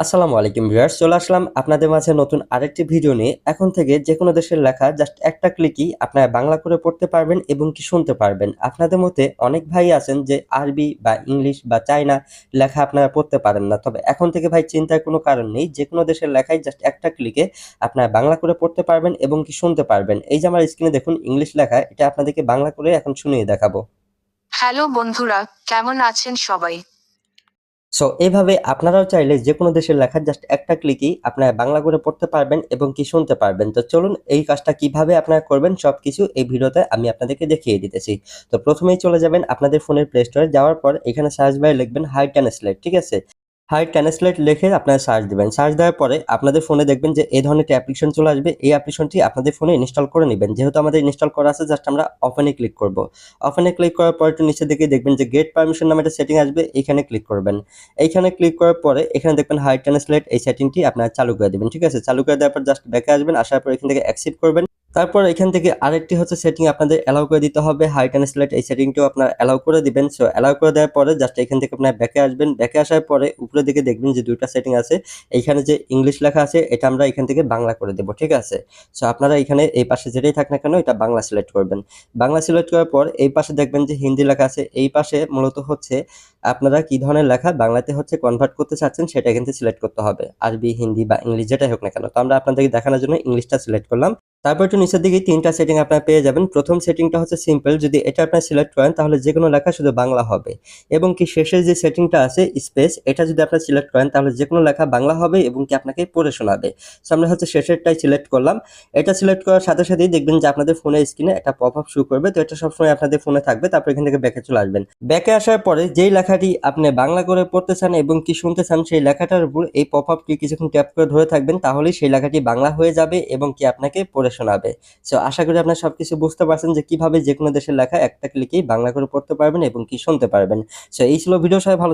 আসসালামু আলাইকুম ভিউয়ার্স, চলে আসলাম আপনাদের মাঝে নতুন আরেকটি ভিডিও নিয়ে। এখন থেকে যে কোনো দেশের লেখা জাস্ট একটা ক্লিকই আপনারা বাংলা করে পড়তে পারবেন এবং কি শুনতে পারবেন। আপনাদের মধ্যে অনেক ভাই আছেন যে আরবি বা ইংলিশ বা চাইনা লেখা আপনারা পড়তে পারেন না। তবে এখন থেকে ভাই চিন্তার কোনো কারণ নেই যে কোনো দেশের লেখাই জাস্ট একটা ক্লিকে আপনারা বাংলা করে পড়তে পারবেন এবং কি শুনতে পারবেন। এই যে আমার স্ক্রিনে দেখুন ইংলিশ লেখা, এটা আপনাদেরকে বাংলা করে এখন শুনিয়ে দেখাবো। হ্যালো বন্ধুরা, কেমন আছেন সবাই? সো এইভাবে আপনারাও চাইলে যে কোনো দেশের লেখা জাস্ট একটা ক্লিকই আপনারা বাংলা করে পড়তে পারবেন এবং কি শুনতে পারবেন। তো চলুন এই কাজটা কীভাবে আপনারা করবেন সব কিছু এই ভিডিওতে আমি আপনাদেরকে দেখিয়ে দিতেছি। তো প্রথমেই চলে যাবেন আপনাদের ফোনের প্লে স্টোরে যাওয়ার পর এখানে সার্চ বাইরে লিখবেন হাই ট্রান্সলেট ঠিক আছে? হাই ট্রান্সলেট লিখে আপনারা সার্চ দিবেন। সার্চ দেওয়ার পরে আপনাদের ফোনে দেখবেন যে এই ধরনের একটি অ্যাপ্লিকেশন চলে আসবে। এই অ্যাপ্লিকেশনটি আপনাদের ফোনে ইনস্টল করে নেবেন। যেহেতু আমাদের ইনস্টল করা আছে জাস্ট আমরা ওপেনে ক্লিক করব। ওপেনে ক্লিক করার পর একটু নিচে দিকে দেখবেন যে গেট পারমিশন নামে একটা সেটিং আসবে এখানে ক্লিক করবেন। এইখানে ক্লিক করার পরে এখানে দেখবেন হাই ট্রান্সলেট এই সেটিংটি আপনারা চালু করে দেবেন। ঠিক আছে? চালু করে দেওয়ার পর জাস্ট ব্যাকে আসবেন, আসার পর এখান থেকে অ্যাকসেপ্ট করবেন। তারপর এখান থেকে আরেকটি হচ্ছে সেটিং আপনাদের অ্যালাউ করে দিতে হবে। হাই ট্রান্সলেট এই সেটিংটিও আপনারা অ্যালাউ করে দিবেন। সো অ্যালাউ করে দেওয়ার পরে জাস্ট এখান থেকে আপনারা ব্যাকে আসবেন। ব্যাকে আসার পরে উপরের দিকে দেখবেন যে দুইটা সেটিং আছে। এইখানে যে ইংলিশ লেখা আছে, এটা আমরা এখান থেকে বাংলা করে দেবো, ঠিক আছে? সো আপনারা এখানে এই পাশে যেটাই থাক না কেন, এটা বাংলা সিলেক্ট করবেন। বাংলা সিলেক্ট করার পর এই পাশে দেখবেন যে হিন্দি লেখা আছে। এই পাশে মূলত হচ্ছে আপনারা কি ধরনের লেখা বাংলাতে হচ্ছে কনভার্ট করতে চাচ্ছেন সেটা কিন্তু সিলেক্ট করতে হবে। আরবি, হিন্দি বা ইংলিশ যেটাই হোক না কেন। তো আমরা আপনাদেরকে দেখানোর জন্য ইংলিশটা সিলেক্ট করলাম। তারপর একটু নিচের দিকে তিনটা সেটিং আপনারা পেয়ে যাবেন। প্রথম সেটিংটা হচ্ছে সিম্পল যদি এটা আপনারা সিলেক্ট করেন, তাহলে যে কোনো লেখা শুধু বাংলা হবে। এবং কি শেষের যে সেটিংটা আছে স্পেস এটা যদি আপনারা সিলেক্ট করেন, তাহলে যে কোনো লেখা বাংলা হবে এবং কি আপনাকে পড়ে শোনাবে। সো আমরা হচ্ছে শেষেরটাই সিলেক্ট করলাম। এটা সিলেক্ট করার সাথে সাথেই দেখবেন যে আপনাদের ফোনের স্ক্রিনে একটা পপ আপ শুরু করবে। তো এটা সবসময় আপনাদের ফোনে থাকবে। তারপর এখান থেকে ব্যাকে চলে আসবেন। ব্যাকে আসার পরে যেই লেখাটি আপনি বাংলা করে পড়তে চান এবং কি শুনতে চান সেই লেখাটার উপর এই পপ আপটি কিছুক্ষণ ট্যাপ করে ধরে থাকবেন, তাহলেই সেই লেখাটি বাংলা হয়ে যাবে এবং কি আপনাকে পড়ে শোনাবে। সো আশা করি আপনারা সবকিছু বুঝতে পারছেন যে কীভাবে যে কোনো দেশের লেখা একটা ক্লিকেই বাংলা করে পড়তে পারবেন এবং কি শুনতে পারবেন। সো এই ছিল ভিডিও সবাই ভালো